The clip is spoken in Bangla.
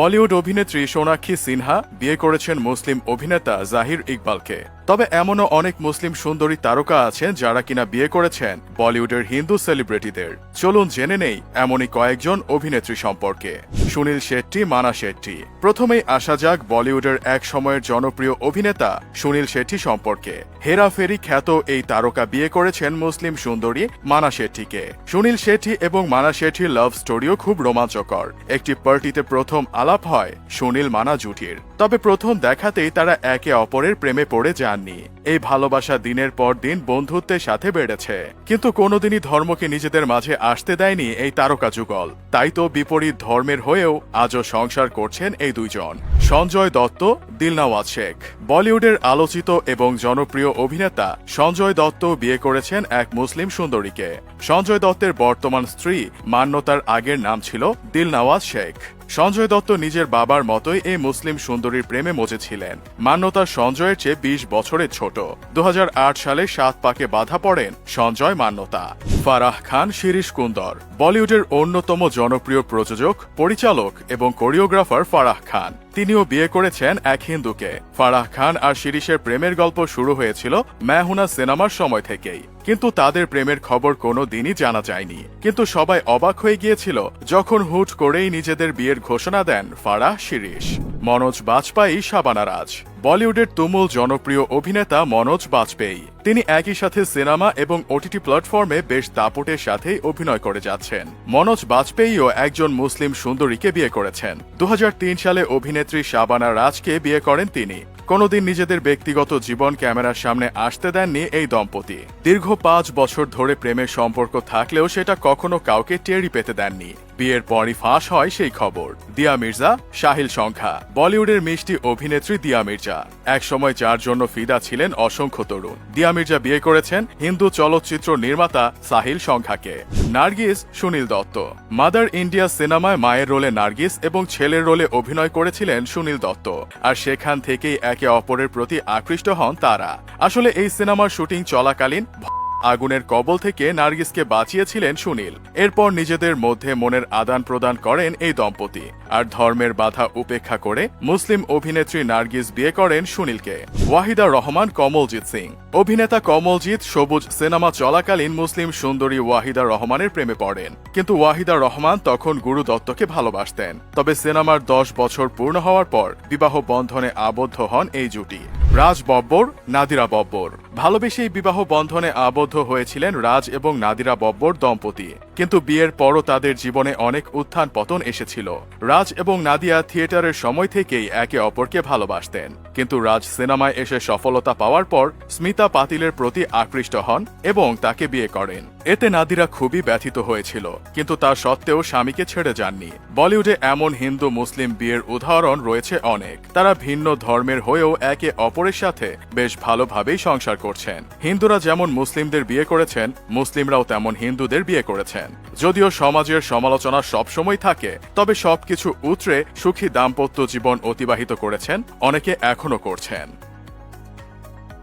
বলিউড অভিনেত্রী সোনাক্ষী সিনহা বিয়ে করেছেন মুসলিম অভিনেতা জাহির ইকবালকে। তবে এমনও অনেক মুসলিম সুন্দরী তারকা আছেন যারা কিনা বিয়ে করেছেন বলিউডের হিন্দু সেলিব্রিটিদের। চলুন জেনে নেই এমনই কয়েকজন অভিনেত্রী সম্পর্কে। সুনীল শেট্টি, মানা শেট্টি। প্রথমেই আসা যাক বলিউডের এক সময়ের জনপ্রিয় অভিনেতা সুনীল শেট্টি সম্পর্কে। হেরাফেরি খ্যাত এই তারকা বিয়ে করেছেন মুসলিম সুন্দরী মানা শেট্টিকে। সুনীল শেট্টি এবং মানা শেট্টির লাভ স্টোরিও খুব রোমাঞ্চকর। একটি পার্টিতে প্রথম আলাপ হয়, সুনীল মানা জুটির। তবে প্রথম দেখাতেই তারা একে অপরের প্রেমে পড়ে যাননি। এই ভালোবাসা দিনের পর দিন বন্ধুত্বের সাথে বেড়েছে। কিন্তু কোনোদিনই ধর্মকে নিজেদের মাঝে আসতে দেয়নি এই তারকা যুগল। তাই তো বিপরীত ধর্মের হয়েও আজও সংসার করছেন এই দুইজন। সঞ্জয় দত্ত, দিলনাওয়াজ শেখ। বলিউডের আলোচিত এবং জনপ্রিয় অভিনেতা সঞ্জয় দত্ত বিয়ে করেছেন এক মুসলিম সুন্দরীকে। সঞ্জয় দত্তের বর্তমান স্ত্রী মান্যতার আগের নাম ছিল দিলনাওয়াজ শেখ। সঞ্জয় দত্ত নিজের বাবার মতোই এই মুসলিম সুন্দরীর প্রেমে মজেছিলেন। মান্যতা সঞ্জয়ের চেয়ে বিশ বছরের ছোট। দু হাজার আট সালে সাত পাকে বাধা পড়েন সঞ্জয় মান্যতা। ফারাহ খান শিরিশ কুন্দর। বলিউডের অন্যতম জনপ্রিয় প্রযোজক, পরিচালক এবং কোরিওগ্রাফার ফারাহ খান। তিনিও বিয়ে করেছেন এক হিন্দুকে। ফারাহ খান আর শিরিশের প্রেমের গল্প শুরু হয়েছিল ম্যাহুনা সিনেমার সময় থেকেই। কিন্তু তাদের প্রেমের খবর কোনো দিনই জানা যায়নি। কিন্তু সবাই অবাক হয়ে গিয়েছিল যখন হুট করেই নিজেদের বিয়ের ঘোষণা দেন ফারাহ শিরিশ মনোজ বাজপেয়ী, শাবানা রাজ। বলিউডের তুমুল জনপ্রিয় অভিনেতা মনোজ বাজপেয়ী। তিনি একই সাথে সিনেমা এবং ওটিটি প্ল্যাটফর্মে বেশ দাপটের সাথেই অভিনয় করে যাচ্ছেন। মনোজ বাজপেয়ীও একজন মুসলিম সুন্দরীকে বিয়ে করেছেন। দু হাজার তিন সালে অভিনেত্রী শাবানা রাজকে বিয়ে করেন তিনি। কোনোদিন নিজেদের ব্যক্তিগত জীবন ক্যামেরার সামনে আসতে দেননি এই দম্পতি। দীর্ঘ পাঁচ বছর ধরে প্রেমের সম্পর্ক থাকলেও সেটা কখনো কাউকে টেরি পেতে দেননি। বিয়ের পরই ফাঁস হয় সেই খবর। দিয়া মির্জা সাহিল সংখ্যা। বলিউডের মিষ্টি অভিনেত্রী দিয়া মির্জা। একসময় যার জন্য ফিদা ছিলেন অসংখ্য তরুণ। দিয়া মির্জা বিয়ে করেছেন হিন্দু চলচ্চিত্র নির্মাতা সাহিল সংখ্যাকে। নার্গিস, সুনীল দত্ত। মাদার ইন্ডিয়া সিনেমায় মায়ের রোলে নার্গিস এবং ছেলের রোলে অভিনয় করেছিলেন সুনীল দত্ত। আর সেখান থেকেই একে অপরের প্রতি আকৃষ্ট হন তারা। আসলে এই সিনেমার শুটিং চলাকালীন আগুনের কবল থেকে নার্গিসকে বাঁচিয়েছিলেন সুনীল। এরপর নিজেদের মধ্যে মনের আদান প্রদান করেন এই দম্পতি। আর ধর্মের বাধা উপেক্ষা করে মুসলিম অভিনেত্রী নার্গিস বিয়ে করেন সুনীলকে। ওয়াহিদা রহমান, কমলজিৎ সিং। অভিনেতা কমলজিৎ সবুজ সিনেমা চলাকালীন মুসলিম সুন্দরী ওয়াহিদা রহমানের প্রেমে পড়েন। কিন্তু ওয়াহিদা রহমান তখন গুরু দত্তকে ভালোবাসতেন। তবে সিনেমার দশ বছর পূর্ণ হওয়ার পর বিবাহ বন্ধনে আবদ্ধ হন এই জুটি। রাজ বব্বর, নাদিরা বব্বর। ভালোবেসেই বিবাহ বন্ধনে আবদ্ধ হয়েছিলেন রাজ এবং নাদিরা বব্বর দম্পতি। কিন্তু বিয়ের পরও তাদের জীবনে অনেক উত্থান পতন এসেছিল। রাজ এবং নাদিয়া থিয়েটারের সময় থেকেই একে অপরকে ভালোবাসতেন। কিন্তু রাজ সিনেমায় এসে সফলতা পাওয়ার পর স্মিতা পাতিলের প্রতি আকৃষ্ট হন এবং তাকে বিয়ে করেন। এতে নাদিরা খুবই ব্যথিত হয়েছিল, কিন্তু তা সত্ত্বেও স্বামীকে ছেড়ে যাননি। বলিউডে এমন হিন্দু মুসলিম বিয়ের উদাহরণ রয়েছে অনেক। তারা ভিন্ন ধর্মের হয়েও একে অপরের সাথে বেশ ভালোভাবেই সংসার করছেন। হিন্দুরা যেমন মুসলিমদের বিয়ে করেছেন, মুসলিমরাও তেমন হিন্দুদের বিয়ে করেছেন। যদিও সমাজের সমালোচনা সবসময় থাকে, তবে সবকিছু উতরে সুখী দাম্পত্য জীবন অতিবাহিত করেছেন, অনেকে এখনও করছেন।